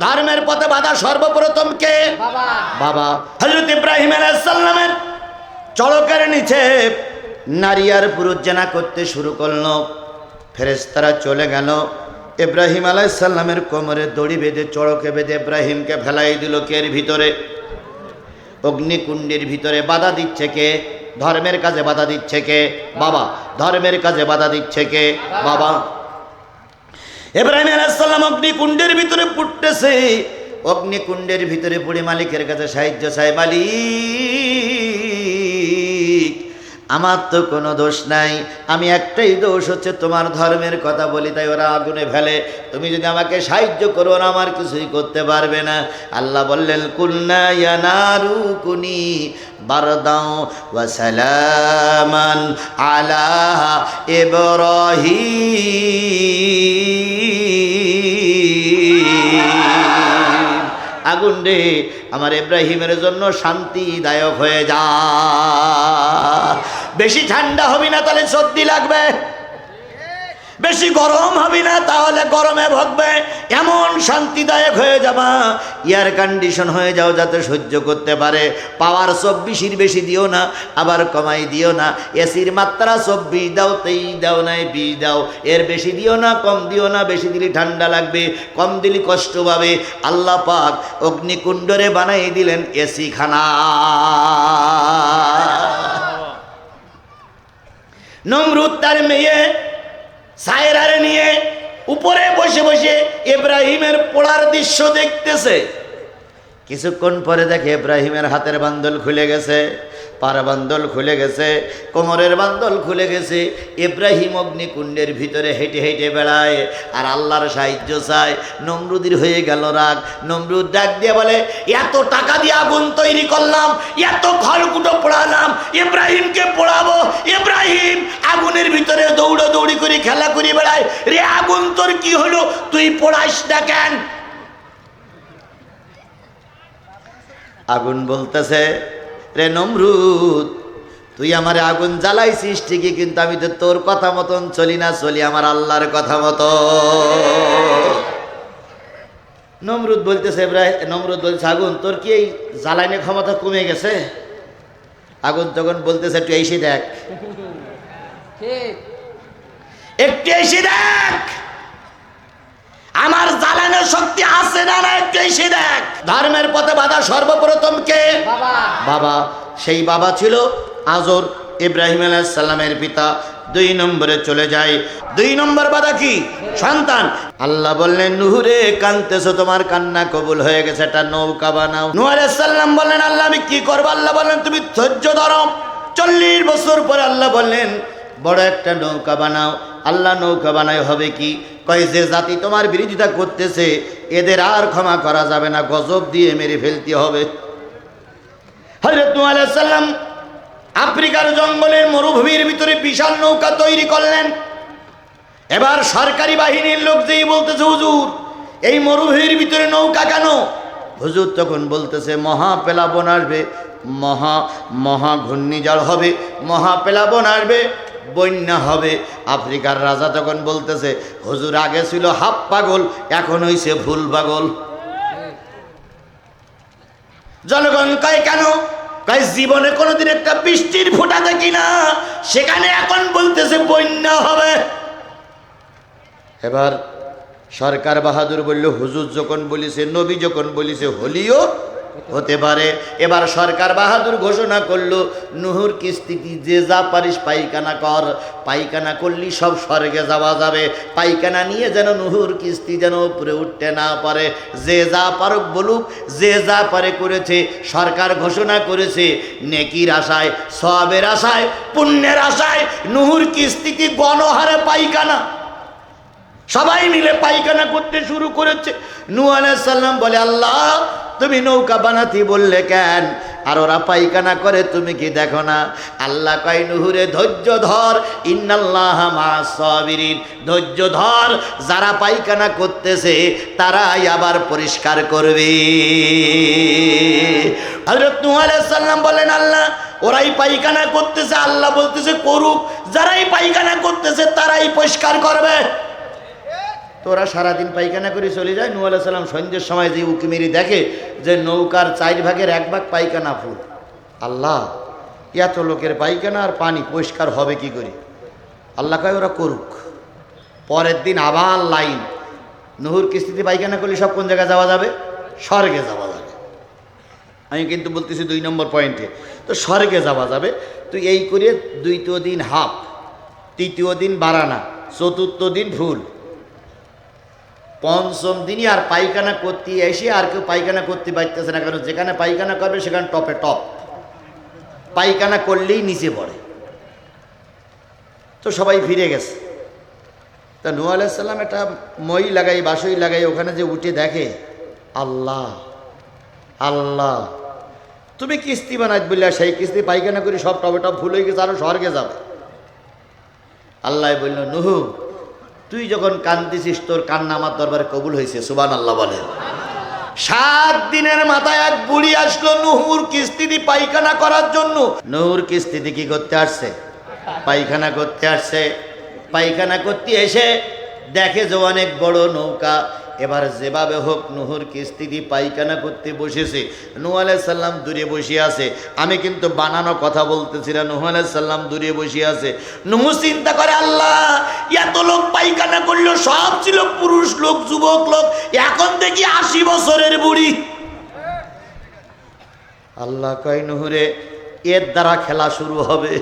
ধর্মের পথে বাধা সর্বপ্রথম কে? বাবা। হজরত ইব্রাহিম আলাইসাল্লামের চড়কের নিচে নারী আর পুরুষ জানা করতে শুরু করল। ফেরেস্তারা চলে গেল। ইব্রাহিম আলাইসাল্লামের কোমরে দড়ি বেঁধে চড়কে বেঁধে ইব্রাহিমকে ফেলাই দিল। কের ভিতরে? অগ্নিকুণ্ডের ভিতরে বাধা দিচ্ছে কে? ধর্মের কাজে বাধা দিচ্ছে কে? বাবা। ধর্মের কাজে বাধা দিচ্ছে কে? বাবা। এব্রাহিম আলাইসাল্লাম অগ্নিকুণ্ডের ভিতরে পুটতেছে। অগ্নিকুণ্ডের ভিতরে পুড়ে মালিকের কাছে সাহায্য চাই মালিক, আমার তো কোনো দোষ নাই, আমি একটাই দোষ হচ্ছে তোমার ধর্মের কথা বলি, তাই ওরা আগুনে ফেলে। তুমি যদি আমাকে সাহায্য করো ওরা আমার কিছুই করতে পারবে না। আল্লাহ বললেন কুন্না ইয়ানারু কুনি বারদাও ওয়া সালামান আলা ইব্রাহিম। আগুন রে, আমার ইব্রাহিমের জন্য শান্তিদায়ক হয়ে যা। বেশি ঠান্ডা হবি না, তাহলে সর্দি লাগবে। বেশি গরম হবি না তাহলে গরমে ভোগবে। এমন শান্তিদায়ক হয়ে যাবা। এয়ার কন্ডিশন হয়ে যাও যাতে সহ্য করতে পারে। পাওয়ার চব্বিশের বেশি দিও না আবার কমাই দিও না। এসির মাত্রা চব্বিশ দাও তেইশ দাও নাই বিশ দাও। এর বেশি দিও না কম দিও না বেশি দিলে ঠান্ডা লাগবে কম দিলে কষ্ট পাবে। আল্লাহ পাক অগ্নিকুণ্ডরে বানাই দিলেন এসি খানা। নমরুদ তার মেয়ে সায়রারে নিয়ে উপরে বসে বসে এব্রাহিমের পোড়ার দৃশ্য দেখতেছে। কিছুক্ষণ পরে দেখে এব্রাহিমের হাতের বান্দল খুলে গেছে। বান্দল খুলে গেছে, কোমরের বান্দল খুলে গেছে, ইব্রাহিম অগ্নিকুণ্ডের ভিতরে হেঁটে হেঁটে বেড়ায়, আর আল্লাহর সাহায্য চায়। নমরুদির হয়ে গেল রাগ। নমরুদ ডাক দিয়ে বলে, এত টাকা দিয়ে আগুন তৈরি করলাম, এত খড়কুটো পোড়ালাম, ইব্রাহিমকে পোড়াবো, ইব্রাহিম আগুনের ভিতরে দৌড়ো দৌড়ি করে খেলা করি বেড়ায়। রে আগুন তোর কি হলো? তুই পোড়াইস না কেন? আগুন বলতেছে রে নমরুদ তুই আমার আগুন জ্বালাইছিস ঠিকই কিন্তু আমি তো তোর কথা মতন চলি না চলি আমার আল্লাহর কথা মতো। নমরুদ বলতেছে ইব্রাহিম নমরুদ বলছে আগুন তোর কি এই জ্বালাইনের ক্ষমতা কমে গেছে? আগুন তখন বলতেছে একটু এসে দেখ। ঠিক। একটু এসে দেখ! জ্বালানোর শক্তি আছে না না একটু এসে দেখ। ধর্মের পথে বাধা সর্বপ্রথম কে? বাবা। বাবা। সেই বাবা ছিল আজর ইব্রাহিম আলাইসাল্লামের পিতা। দুই নম্বরে চলে যায়। দুই নম্বর বাধা কি? সন্তান। আল্লাহ বললেন নুহুরে কানতেছো তোমার কান্না কবুল হয়ে গেছে একটা নৌকা বানাও। নূহ আলাইসাল্লাম বললেন আল্লাহ আমি কি করব? আল্লাহ বললেন তুমি ধৈর্য ধরো। চল্লিশ বছর পরে আল্লাহ বললেন বড় একটা নৌকা বানাও। আল্লাহ নৌকা বানাই হবে কি? কয়, যে জাতি তোমার বিরোধিতা করতেছে, এদের আর ক্ষমা করা যাবে না, গজব দিয়ে মেরে ফেলতে হবে। আলাইহিস আফ্রিকার জঙ্গলের মরুভূমির ভিতরে বিশাল নৌকা তৈরি করলেন। এবার সরকারি বাহিনীর লোক যেই বলতেছে, হুজুর, এই মরুভূমির ভিতরে নৌকা কেন? হুজুর তখন বলতেছে মহা পেলাবন আসবে, মহা মহা ঘূর্ণিঝড় হবে মহা পেলাবন আসবে বন্যা হবে। আফ্রিকার রাজা তখন বলতেছে, হুজুর, আগে ছিল হাফ পাগল, এখন হইছে ফুল পাগল। জনগণ কয়, কেন? কয়, জীবনে কোনোদিন একটা বৃষ্টির ফোঁটা দেখি না। সেখানে এখন বলতেছে বন্যা হবে। এবার সরকার বাহাদুর বলল, হুজুর যখন বলিছে, নবী যখন বলিছে, হলিও হতে পারে। এবার সরকার বাহাদুর ঘোষণা করল, নুহুর কিস্তিটি যে যা পারিস পাইখানা কর। পাইখানা করলি সব স্বর্গে যাওয়া যাবে। পাইখানা নিয়ে যেন নুহুর কিস্তি যেন উপরে উঠতে না পারে। যে যা পারুক বলুক, যে যা পারে করেছে। সরকার ঘোষণা করেছে, নেকির আশায় সবের আশায়, পুণ্যের আশায় নুহুর কিস্তিটি গণহারে পাইখানা সবাই মিলে পায়খানা করতে শুরু করেছে। নূ সাল্লাম বলে, আল্লাহ তুমি নৌকা বানাতি বললে কেন? আর ওরা পায়খানা করে, তুমি কি দেখো না? আল্লাহ কয়, নুহুরে, ধৈর্য ধর, ইন্নাল্লাহ ধৈর্য ধর, যারা পায়খানা করতেছে, তারাই আবার পরিষ্কার করবে। হজরত বলেন, আল্লাহ, ওরাই পায়খানা করতেছে, আল্লাহ বলতেছে, করুক। যারাই পায়খানা করতেছে, তারাই পরিষ্কার করবে। ওরা সারাদিন পায়খানা করে চলে যায়। নু আলাহ সাল্লাম সন্ধ্যের সময় যে উকি মেরি দেখে যে নৌকার চার ভাগের এক ভাগ পায়খানা ফুল। আল্লাহ, এত লোকের পায়খানা আর পানি পরিষ্কার হবে কি করে? আল্লাহ কয়, ওরা করুক। পরের দিন আবার লাইন। নহর কিস্তিতে পায়খানা করলে সব কোন জায়গায় যাওয়া যাবে? স্বর্গে যাওয়া যাবে। আমি কিন্তু বলতেছি দুই নম্বর পয়েন্টে। তো স্বর্গে যাওয়া যাবে। তো এই করে দ্বিতীয় দিন হাফ, তৃতীয় দিন বারানা, চতুর্থ দিন ভুল। পঞ্চম দিনই আর পায়খানা করতে এসে আর কেউ পায়খানা করতে পারতেছে না, কারণ যেখানে পায়খানা করবে সেখানে টপে টপ। পায়খানা করলেই নিচে পড়ে। তো সবাই ফিরে গেছে। তা নু আলাইসাল্লাম একটা মই লাগাই বাসই লাগাই, ওখানে যে উঠে দেখে, আল্লাহ আল্লাহ, তুমি কিস্তি বানাই বললে সেই কিস্তি পায়খানা করে সব টবে টপ ভুল হয়ে গেছে, আরও স্বর্গে যাবে। আল্লাহ বলল, নুহু তুই যখন কান্দিছিস, তোর কান্না আমার দরবারে কবুল হয়েছে সুবান আল্লাহ বলে। সাত দিনের মাথায় এক বুড়ি আসলো নুহুর কিস্তিদি পায়খানা করার জন্য। নুহুর কিস্তিদি কি করতে আসছে? পায়খানা করতে আসছে। পায়খানা করতে এসে দেখে যে অনেক বড় নৌকা। এবার যেভাবে হোক নুহুর কিস্তিটি পায়খানা করতে বসেছে, নুহ সাল্লাম দূরে বসে আছে। আমি কিন্তু বানানো কথা বলতেছি না, নুহ সাল্লাম দূরে বসে আছে। নুহু চিন্তা করে, আল্লাহ, এত লোক পায়খানা করল, সব ছিল পুরুষ লোক, যুবক লোক, এখন দেখি আশি বছরের বুড়ি। আল্লাহ কয়, নুহুরে, এর দ্বারা খেলা শুরু হবে।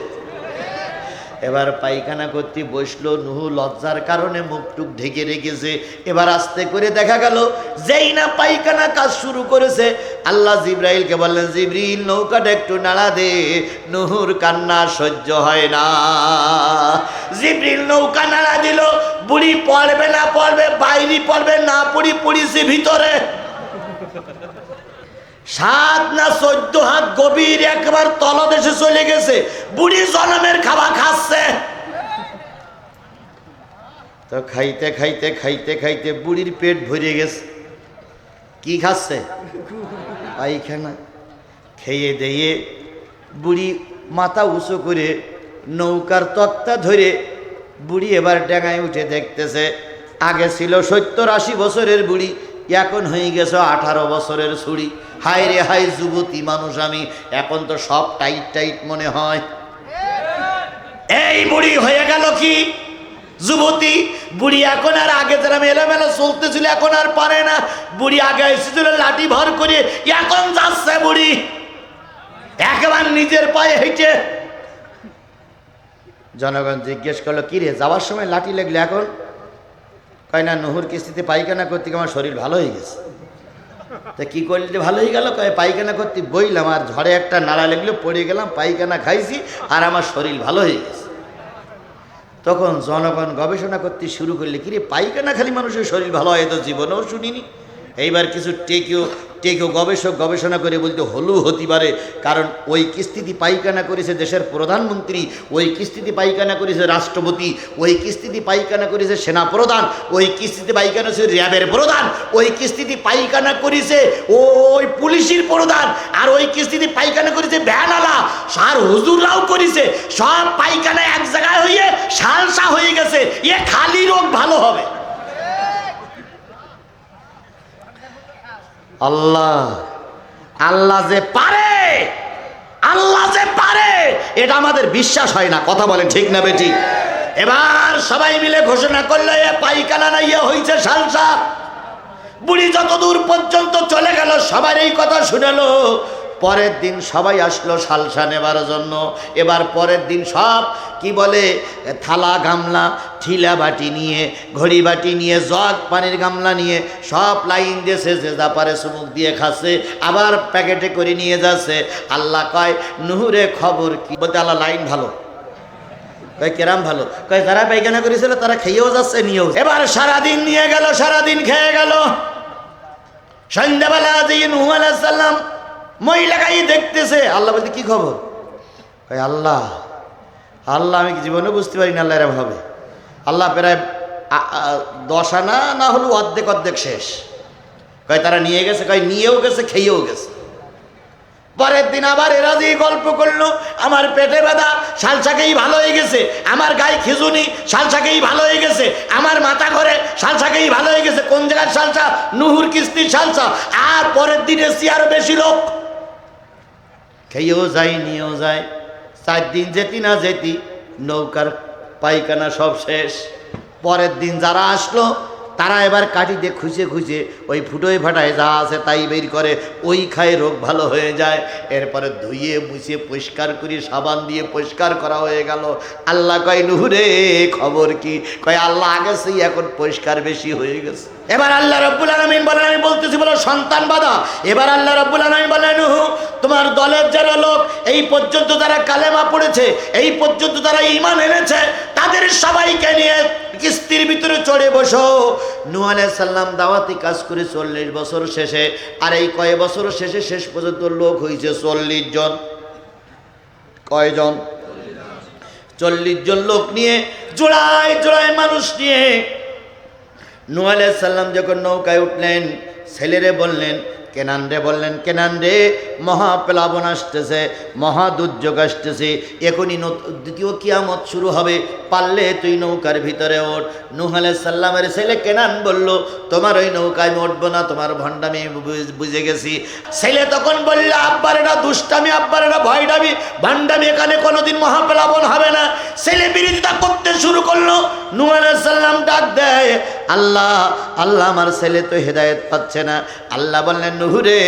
এবার পায়খানা করতে বসল, নুহু লজ্জার কারণে মুখটুক ঢেকে রেখেছে। এবার আস্তে করে দেখা গেল, যেই না পায়খানা কাজ শুরু করেছে। আল্লাহ জিব্রাইলকে বললেন, জিব্রিল, নৌকাটা একটু নাড়া দে, নুহুর কান্না সহ্য হয় না। জিব্রিল নৌকা নাড়া দিল, বুড়ি পড়বে না পড়বে, বাইরে পড়বে না পড়ি পড়িছে ভিতরে। সাত না চোদ্দ হাত গভীর একবার তলদেশে চলে গেছে। বুড়ি জনমের খাবার খাচ্ছে। তো খাইতে খাইতে খাইতে খাইতে বুড়ির পেট ভরে গেছে। কি খাচ্ছে? পায়খানা। খেয়ে দিয়ে বুড়ি মাথা উঁচু করে নৌকার তক্তা ধরে বুড়ি এবার ডেঙায় উঠে দেখতেছে, আগে ছিল সত্তর আশি বছরের বুড়ি এখন হয়ে গেছে আঠারো বছরের ছুরি। হাই রে হাই যুবতী মানুষ আমি, এখন তো সব টাইট টাইট মনে হয়। এই বুড়ি হয়ে গেল কি? যুবতী, বুড়ি এখন আর আগে যারা মেলামেলা চলতেছিল, এখন আর পারে না। বুড়ি আগে এসেছিল লাঠি ভর করে, এখন যাচ্ছে বুড়ি। একেবারে নিজের পায়ে হেঁটে। জনগণ জিজ্ঞেস করল কি রে যাওয়ার সময় লাঠি লাগলে এখন? কয় না, নহর কিস্তিতে পায়খানা করতে আমার শরীর ভালো হয়ে গেছে। তা কী করলে যে ভালো হয়ে গেল? কয়, পায়খানা করতে বইলাম, আর ঝড়ে একটা নাড়া লেগলো, পড়ে গেলাম, পায়খানা খাইছি, আর আমার শরীর ভালো হয়ে গেছে। তখন জনগণ গবেষণা করতে শুরু করলে, কিরে, পায়খানা খালি মানুষের শরীর ভালো হয় তো, জীবনেও শুনিনি? এইবার কিছু টেকেও টেকেও গবেষক গবেষণা করে বলতে, হলু হতে পারে। কারণ ওই কিস্তিতে পায়খানা করেছে দেশের প্রধানমন্ত্রী, ওই কিস্তিতে পায়খানা করেছে রাষ্ট্রপতি, ওই কিস্তিতে পায়খানা করেছে সেনা প্রধান ওই কিস্তিতে পায়খানা করেছে র্যাবের প্রধান, ওই কিস্তিতে পায়খানা করেছে ওই পুলিশের প্রধান, আর ওই কিস্তিতে পায়খানা করেছে ভ্যানালা সার হুজুররাও করেছে, সব পায়খানা এক জায়গায় হয়ে সালসা হয়ে গেছে, এ খালি রোগ ভালো হবে। আল্লাহ। আল্লাহ যে পারে, আল্লাহ যে পারে, এটা আমাদের বিশ্বাস হয় না। কথা বলেন ঠিক না বেটি? এবার সবাই মিলে ঘোষণা করলে, এ পাইকানা না ইয়ে হয়েছে সালসা। বুড়ি যতদূর পর্যন্ত চলে গেল, সবার এই কথা শুনেলো। পরের দিন সবাই আসলো সালসা নেবার জন্য। এবার পরের দিন সব, কি বলে, থালা, গামলা, ঠিলা বাটি নিয়ে, ঘড়ি বাটি নিয়ে, জগ, পানির গামলা নিয়ে, সব লাইন দিয়েছে যে যা পারে চুমুক দিয়ে খাচ্ছে, আবার প্যাকেটে করে নিয়ে যাচ্ছে। আল্লাহ কয়, নুহুরে খবর কি? বলতে আল্লাহ, লাইন ভালো। কয়, কেরাম ভালো? কয়, যারা পায়খানা করেছিল, তারা খেয়েও যাচ্ছে, নিয়েও এবার সারাদিন নিয়ে গেল, সারাদিন খেয়ে গেল। সন্ধ্যাবেলা দিয়ে নুহু মহিলাকাই দেখতেছে। আল্লাহ বলতে কি খবর? কয়, আল্লাহ আল্লাহ, আমি জীবনে বুঝতে পারি না আল্লাহ এরম হবে। আল্লাহ প্রায় দশ আনা না হলেও অর্ধেক অর্ধেক শেষ। কয়, তারা নিয়ে গেছে, কয়, নিয়েও গেছে, খেয়েও গেছে। পরের দিন আবার এরা যে গল্প করল, আমার পেটে ব্যথা শালসাকেই ভালো হয়ে গেছে। আমার গায়ে খিজুনি শালসাকেই ভালো হয়ে গেছে। আমার মাথা ঘরে শালসাকেই ভালো হয়ে গেছে। কোন জায়গার শালসা নুহুর কিস্তির শালসা আর পরের দিন আরও বেশি লোক খেয়েও যাই নিয়েও যায়। চার দিন যেতি না যেতি, নৌকার পায়খানা সব শেষ। পরের দিন যারা আসলো তারা এবার কাঠি দিয়ে খুঁজে খুঁজে ওই ফুটোয় ফাটায় যা আছে তাই বের করে, ওই খায় রোগ ভালো হয়ে যায়। এরপরে ধুইয়ে মুছিয়ে পরিষ্কার করে, সাবান দিয়ে পরিষ্কার করা হয়ে গেল। আল্লাহ কয়, নুহুরে, খবর কি? কয়, আল্লাহ আগে সেই এখন পরিষ্কার বেশি হয়ে গেছে। এবার আল্লাহ রব্বুল আলমিন বলেন, আমি বলতেছি, বলো, সন্তান বাধা? এবার আল্লাহ রব্বুল আলমিন বলেন, নুহু, তোমার দলের যারা লোক, এই পর্যন্ত তারা কালেমা পড়েছে, এই পর্যন্ত তারা ইমান এনেছে তাদের সবাইকে নিয়ে কিস্তির ভিতরে চড়ে বসো। নু সাল্লাম দাওয়াতি কাজ করে চল্লিশ বছর শেষে, আর এই কয় বছর শেষে শেষ পর্যন্ত লোক হয়েছে চল্লিশ জন। কয়জন? চল্লিশ জন লোক নিয়ে, জোড়ায় জোড়ায় মানুষ নিয়ে। নু সাল্লাম যখন নৌকায় উঠলেন, ছেলেরে বললেন কেনান রে বললেন, কেনান রে মহাপ্লাবন আসতেছে, মহা দুর্যোগ আসতেছে, এখনই দ্বিতীয় কিয়ামত শুরু হবে, পারলে তুই নৌকার ভিতরে ওঠ। নুহ সাল্লামের ছেলে কেনান বলল, তোমার ওই নৌকায় আমি উঠবো না, তোমার ভণ্ডামি বুঝ- গেছি। ছেলে তখন বললে, আব্বার এটা দুষ্টামি, আব্বার এটা ভয়ডামি ভান্ডামি এখানে কোনোদিন মহাপ্লাবন হবে না। ছেলে বিরোধিতা করতে শুরু করল, নুহ সাল্লাম ডাক দেয় আল্লাহ আল্লাহ আমার ছেলে তো হেদায়েত পাচ্ছে না। আল্লাহ বললেন, নুহুরে,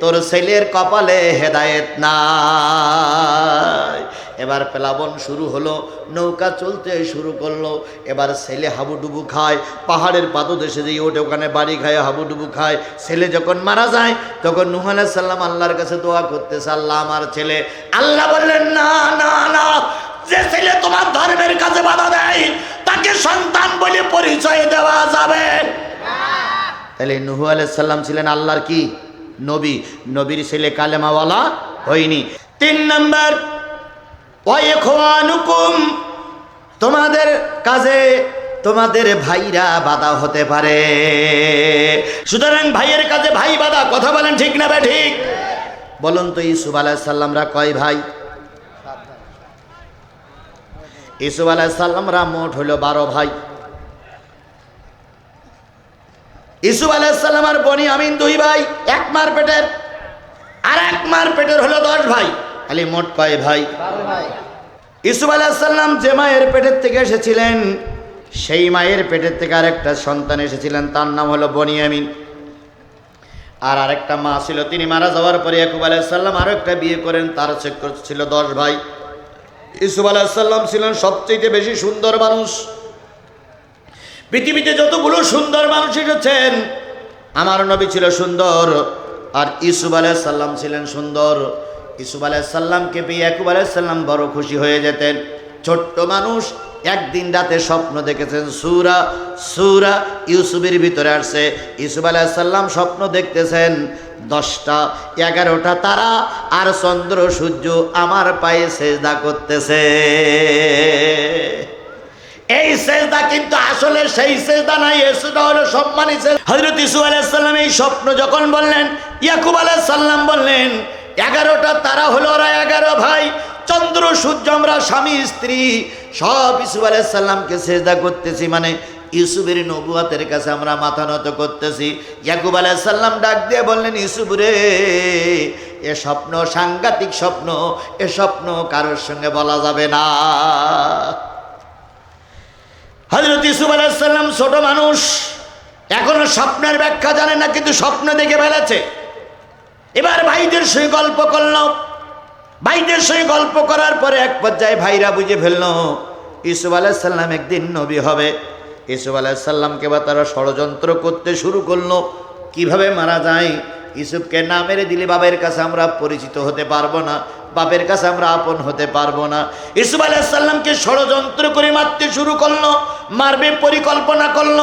তোর ছেলের কপালে হেদায়েত নাই। এবার প্লাবন শুরু হলো, নৌকা চলতে শুরু করল। এবার ছেলে হাবুডুবু খায়, পাহাড়ের পাদদেশে যেয়ে ওঠে, ওখানে বাড়ি খায়, হাবুডুবু খায়। ছেলে যখন মারা যায়, তখন নুহ সাল্লাম আল্লাহর কাছে দোয়া করতেছে, আল্লাহ আমার ছেলে। আল্লাহ বললেন, না না না যে ছেলে তোমার ধর্মের কাছে বাধা দেয়, তাকে সন্তান বলে পরিচয় দেওয়া যাবে। তাহলে নুহু সাল্লাম ছিলেন আল্লাহর কি? নবী। নবীর ছেলে কালেমাওয়ালা হয়নি। তিন নম্বর তোমাদের কাজে তোমাদের ভাইরা বাধা হতে পারে। সুতরাং ভাইয়ের কাছে ভাই বাধা, কথা বলেন ঠিক না ভাই ঠিক? বলুন তো ইসুফ আলাহিসাল্লামরা কয় ভাই? ইসুফ আলাহিসাল্লামরা মোট হলো বারো ভাই। ইসুফ আলাহিসাল্লাম আর বনি আমিন দুই ভাই, এক মার পেটের। আর এক মার পেটের হলো দশ ভাই, খালি মোট কয় ভাই? ইসুফ আলাহিসাল্লাম যে মায়ের পেটের থেকে এসেছিলেন, সেই মায়ের পেটের থেকে আরেকটা সন্তান এসেছিলেন, তার নাম হলো বনি বনিয়ামিন আর আরেকটা মা ছিল, তিনি মারা যাওয়ার পরে ইয়াকুব আলাহিসাল্লাম আরও একটা বিয়ে করেন, তার সে- ছিল দশ ভাই। ইসুফ আলাহিসাল্লাম ছিলেন সবচেয়ে বেশি সুন্দর মানুষ। পৃথিবীতে যতগুলো সুন্দর মানুষ এসেছেন, আমার নবী ছিল সুন্দর, আর ইসুফ আলাইসাল্লাম ছিলেন সুন্দর। ইসুফ আলাইসাল্লামকে পেয়ে ইয়াকুব আলাইসাল্লাম বড় খুশি হয়ে যেতেন। ছোট্ট মানুষ একদিন রাতে স্বপ্ন দেখেছেন সুরা সুরা ইউসুফের ভিতরে আসছে। ইসুফ আলাইসাল্লাম স্বপ্ন দেখতেছেন, দশটা, এগারোটা তারা আর চন্দ্র, সূর্য আমার পায়ে সেজদা করতেছে। এই সেজদা কিন্তু আসলে সেই সেজদা নাই সেটা হলো সম্মানিত হজরত ইসু আলাইসাল্লাম এই স্বপ্ন যখন বললেন, ইয়াকুব আলাইসাল্লাম বললেন, এগারোটা তারা হলো ওরা এগারো ভাই, চন্দ্র, সূর্য আমরা স্বামী, স্ত্রী সব ইসু আলাইসাল্লামকে সেজদা করতেছি মানে ইউসুফের নবুয়াতের কাছে আমরা মাথা নত করতেছি। ইয়াকুব আলাইসাল্লাম ডাক দিয়ে বললেন, ইউসুফ রে, এ স্বপ্ন সাংঘাতিক স্বপ্ন, এ স্বপ্ন কারোর সঙ্গে বলা যাবে না। হজরত ইসুফ আলাইসাল্লাম ছোট মানুষ, এখনও স্বপ্নের ব্যাখ্যা জানে না, কিন্তু স্বপ্ন দেখে ফেলেছে। এবার ভাইদের সঙ্গে গল্প করল ভাইদের সঙ্গে গল্প করার পরে এক পর্যায়ে ভাইরা বুঝে ফেলল ইসুফ আলাইসাল্লাম একদিন নবী হবে। ইসুফ আলাইসাল্লামকে বা তারা ষড়যন্ত্র করতে শুরু করল। কীভাবে মারা যায়? ইসুফকে না মেরে দিলে বাবের কাছে আমরা পরিচিত হতে পারব না, বাপের কাছে আমরা আপন হতে পারব না। ইসুফ আলাইসাল্লামকে ষড়যন্ত্র করে মারতে শুরু করল, মারবে পরিকল্পনা করল।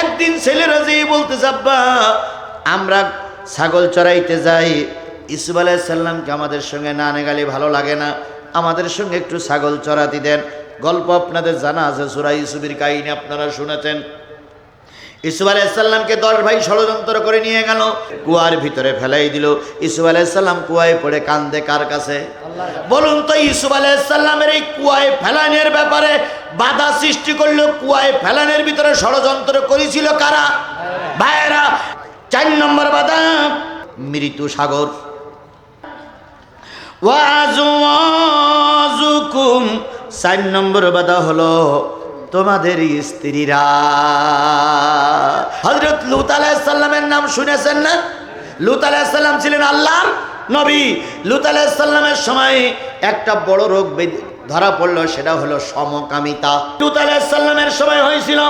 একদিন ছেলেরা যেই বলতে আব্বা, আমরা ছাগল চড়াইতে যাই ইসুফ আলাইসাল্লামকে আমাদের সঙ্গে না নেগালে ভালো লাগে না। আমাদের সঙ্গে একটু ছাগল চড়াতে দেন। গল্প আপনাদের জানা আছে, সুরা ইসুফের কাহিনী আপনারা শুনেছেন। ইসুফ আলাইসাল্লামকে দশ ভাই ষড়যন্ত্র করে নিয়ে গেল, কুয়ার ভিতরে ফেলাই দিল। ইসুফ আলাইসাল্লাম কুয়ায় পড়ে কান্দে কার কাছে? বলুন তো, ইসুফ আলাইসাল্লামের এই কুয়ায় ফেলানের ব্যাপারে বাধা সৃষ্টি করল, কুয়ায় ফেলানের ভিতরে ষড়যন্ত্র করেছিল কারা? ভাইয়েরা, চার নম্বর বাধা, মৃত্যু সাগর। ওয়াজুকুম চার নম্বর বাধা হলো তোমাদের স্ত্রীরা। হজরত লুত আলাইসাল্লামের নাম শুনেছেন না? লুত আলাইসাল্লাম ছিলেন আল্লাহর নবী। লুত আলাইসাল্লামের সময় একটা বড় রোগ বেদ- ধরা পড়ল, সেটা হলো সমকামিতা। লুত আলাইসাল্লামের সময় হয়েছিল,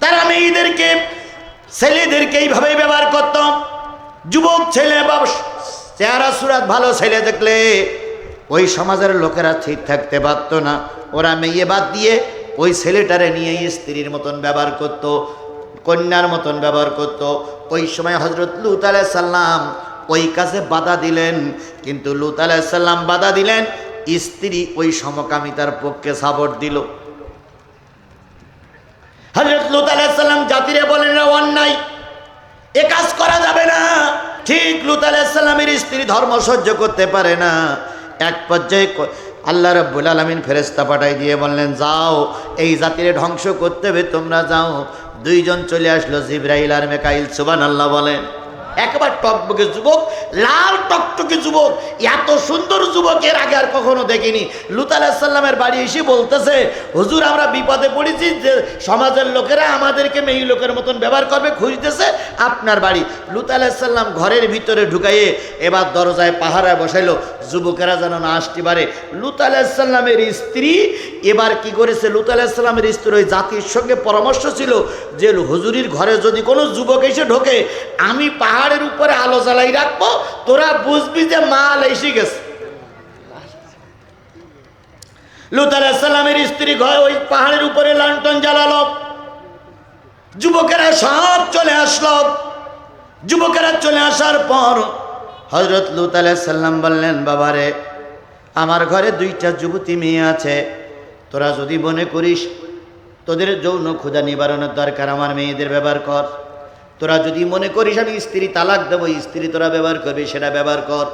তারা মেয়েদেরকে, ছেলেদেরকে এইভাবে ব্যবহার করত। যুবক, ছেলে বা চেহারা সুরাত ভালো ছেলে দেখলে ওই সমাজের লোকেরা ঠিক থাকতে পারত না। ওরা মেয়ে বাদ দিয়ে ওই ছেলেটারে নিয়ে স্ত্রীর মতন ব্যবহার করত, কন্যার মতন ব্যবহার করত। ওই সময় হজরত লুত সাল্লাম ওই কাজে বাধা দিলেন, কিন্তু লুত সাল্লাম বাধা দিলেন, স্ত্রী ওই সমকামিতার পক্ষে সাপোর্ট দিল। হজরত লুত আলাইসাল্লাম জাতিরে বলেন অন্যায়, এ কাজ করা যাবে না। ঠিক লুত আলাইসাল্লামের স্ত্রী ধর্ম সহ্য করতে পারে না। এক পর্যায়ে আল্লাহ রব্বুল আলমিন ফেরেস্তা পাঠাই দিয়ে বললেন, যাও, এই জাতিরে ধ্বংস করতে হবে, তোমরা যাও। দুইজন চলে আসলো জিব্রাহিল আর মেকাইল সুবান আল্লাহ বলেন। একবার টকবকে যুবক, লাল টকটকে যুবক, এত সুন্দর যুবক এর আগে আর কখনো দেখিনি। লুত আলাহিসাল্লামের বাড়ি এসে বলতেছে, হুজুর, আমরা বিপদে পড়েছি যে সমাজের লোকেরা আমাদেরকে মেয়ে লোকের মতন ব্যবহার করবে, খুঁজতেছে আপনার বাড়ি। লুত আলাহিসাল্লাম ঘরের ভিতরে ঢুকাইয়ে এবার দরজায় পাহারায় বসাইলো, যুবকেরা যেন না আসতে পারে। লুত আলাহিসাল্লামের স্ত্রী এবার কি করেছে? লুত আলাহিসাল্লামের স্ত্রী ওই জাতির সঙ্গে পরামর্শ ছিল যে, হুজুরির ঘরে যদি কোনো যুবক এসে ঢোকে, আমি পাহাড়ের উপরে আলো জ্বালাই রাখব, তোরা বুঝবি যে মাল এসে গেছে। লুত আলাহিসাল্লামের স্ত্রী ঘরে ওই পাহাড়ের উপরে লন্ঠন জ্বালালো। যুবকেরা সব চলে আসলো। যুবকেরা চলে আসার পর হজরত লুত সাল্লাম বললেন, বাবারে, আমার ঘরে দুইটা যুবতী মেয়ে আছে। তোরা যদি মনে করিস, তোদের যৌন ক্ষুধা নিবারণের দরকার, আমার মেয়েদের ব্যবহার কর। তোরা যদি মনে করিস আমি স্ত্রী তালাক দেবো স্ত্রী তোরা ব্যবহার করবি, সেটা ব্যবহার কর।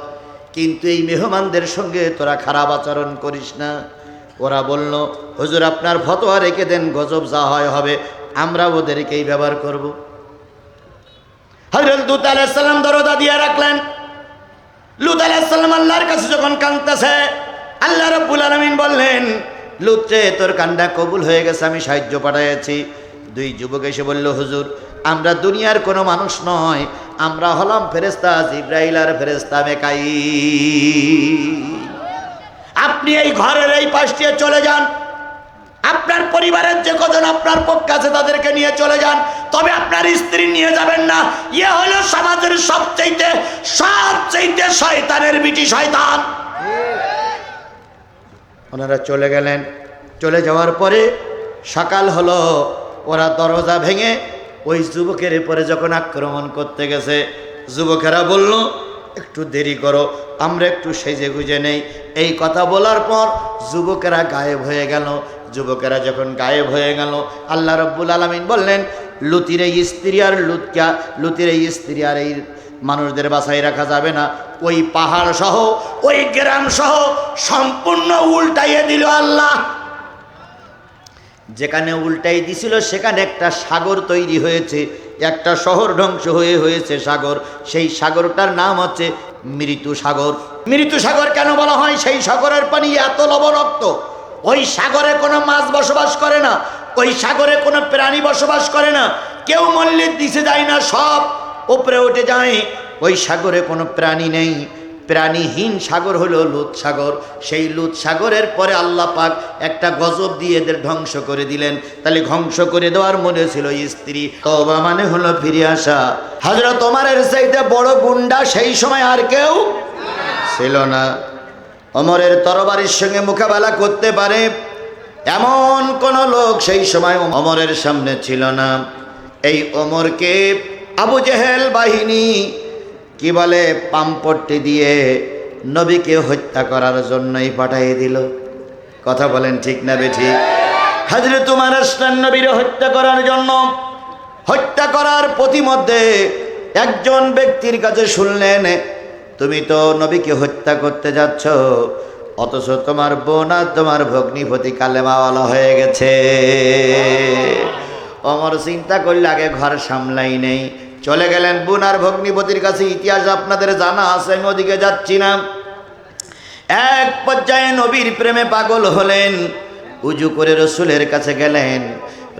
কিন্তু এই মেহমানদের সঙ্গে তোরা খারাপ আচরণ করিস না। ওরা বলল, হুজুর, আপনার ফতোয়া রেখে দেন, গজব যা হয় হবে আমরা ওদেরকেই ব্যবহার করব। হজরত লুত আলাইসাল্লাম দরজা দিয়ে রাখলেন। লুত আলাইসাল্লাম আল্লাহর কাছে যখন কাঁদতেছে, আল্লাহ রব্বুল আলমিন বললেন লুত্রে তোর কান্ডা কবুল হয়ে গেছে, আমি সাহায্য পাঠাইছি দুই যুবক এসে বলল, হুজুর আমরা দুনিয়ার কোনো মানুষ নয়, আমরা হলাম ফেরেস্তা জিব্রাইল আর ফেরেস্তা মেকাই আপনি এই ঘরের এই পাশ দিয়ে চলে যান। আপনার পরিবারের যে কজন আপনার পক্ষে আছে তাদেরকে নিয়ে চলে যান। তবে আপনার স্ত্রী নিয়ে যাবেন না। ইয়ে হলো সমাজের সবচেয়ে সবচেয়ে শয়তানের বিটি শয়তান। ওনারা চলে গেলেন। চলে যাওয়ার পরে সকাল হলো, ওরা দরজা ভেঙে ওই যুবকের উপরে যখন আক্রমণ করতে গেছে, যুবকেরা বলল, একটু দেরি করো, আমরা একটু সেজে গুজে নেই। এই কথা বলার পর যুবকেরা গায়েব হয়ে গেল। যুবকেরা যখন গায়েব হয়ে গেল, আল্লাহ রব্বুল আলমিন বললেন, লুতির এই স্ত্রী আর লুৎকা লুতির এই স্ত্রী আর এই মানুষদের বাসায় রাখা যাবে না। ওই পাহাড় সহ, ওই গ্রাম সহ সম্পূর্ণ উল্টাইয়ে দিল আল্লাহ। যেখানে উল্টাই দিছিল, সেখানে একটা সাগর তৈরি হয়েছে। একটা শহর ধ্বংস হয়ে হয়েছে সাগর। সেই সাগরটার নাম হচ্ছে মৃত্যু সাগর। মৃত্যু সাগর কেন বলা হয়? সেই সাগরের পানি এত লবণাক্ত। ওই সাগরে কোনো মাছ বসবাস করে না। ওই সাগরে কোনো প্রাণী বসবাস করে না। কেউ মল্লির দিছে যায় না, সব উপরে উঠে যায়। ওই সাগরে কোনো প্রাণী নেই। প্রাণীহীন সাগর হলো লুৎ সাগর। সেই লুৎ সাগরের পরে আল্লাহ পাক একটা গজব দিয়ে এদের ধ্বংস করে দিলেন। তাহলে ধ্বংস করে দেওয়ার মনে ছিল স্ত্রী। তবা মানে হলো ফিরে আসা। হাজরত তোমারের চাইতে বড় গুন্ডা সেই সময় আর কেউ ছিল না। অমরের তরবারির সঙ্গে মোকাবেলা করতে পারে এমন কোন লোক সেই সময় অমরের সামনে ছিল না। এই অমরকে আবু জেহেল বাহিনী কি বলে পাম্পট্টি দিয়ে নবীকে হত্যা করার জন্যই পাঠিয়ে দিল? কথা বলেন ঠিক না বেঠি? হাজরে তোমার নবীর হত্যা করার জন্য। হত্যা করার প্রতিমধ্যে একজন ব্যক্তির কাছে শুনলেন, তুমি তো নবীকে হত্যা করতে যাচ্ছ, অথচ তোমার বোন আর তোমার ভগ্নিপতি কালেমাওয়ালা হয়ে গেছে। অমর চিন্তা করলে আগে ঘর সামলাই নেই চলে গেলেন বোন আর ভগ্নিপতির কাছে, ইতিহাস আপনাদের জানা আছে, আমি ওদিকে যাচ্ছি না। এক পর্যায়ে নবীর প্রেমে পাগল হলেন, উজু করে রসুলের কাছে গেলেন।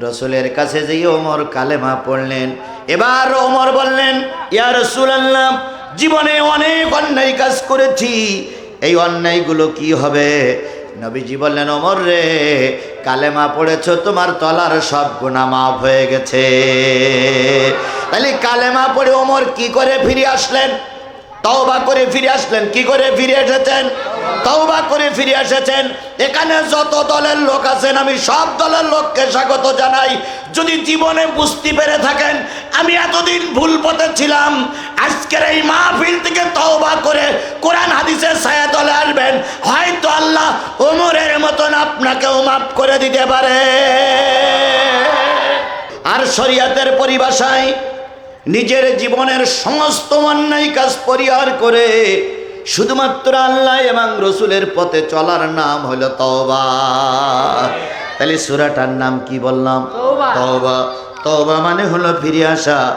রসুলের কাছে যেই ওমর কালেমা পড়লেন, এবার ওমর বললেন, ইয়া রসুল আল্লাহ জীবনে অনেক অন্যায় কাজ করেছি, এই অন্যায়গুলো কি হবে? নবীজি বললেন অমর রে, কালেমা পড়েছ, তোমার তলার সব গুণা মাফ হয়ে গেছে। তাহলে কালেমা পড়ে ওমর কি করে ফিরে আসলেন? তওবা করে ফিরে আসলেন, কি করে ফিরে এসেছেন? তওবা করে ফিরে এসেছেন। এখানে যত দলের লোক আছেন, আমি সব দলের লোককে স্বাগত জানাই। যদি জীবনে বুঝতে পেরে থাকেন, আমি এতদিন ভুল পথে ছিলাম। আজকের এই মাহফিল থেকে তওবা করে কোরআন হাদিসের ছায়া তলে আসবেন। হয়তো আল্লাহ ওমরের মতন আপনাকেও মাফ করে দিতে পারে। আর শরিয়াতের পরিভাষায় নিজের জীবনের সমস্ত অন্যায় কাজ পরিহার করে শুধুমাত্র আল্লাহ এবং রসুলের পথে চলার নাম হলো তওবা। তাহলে সুরাটার নাম কি বললাম? তওবা। তওবা। মানে হলো ফিরে আসা।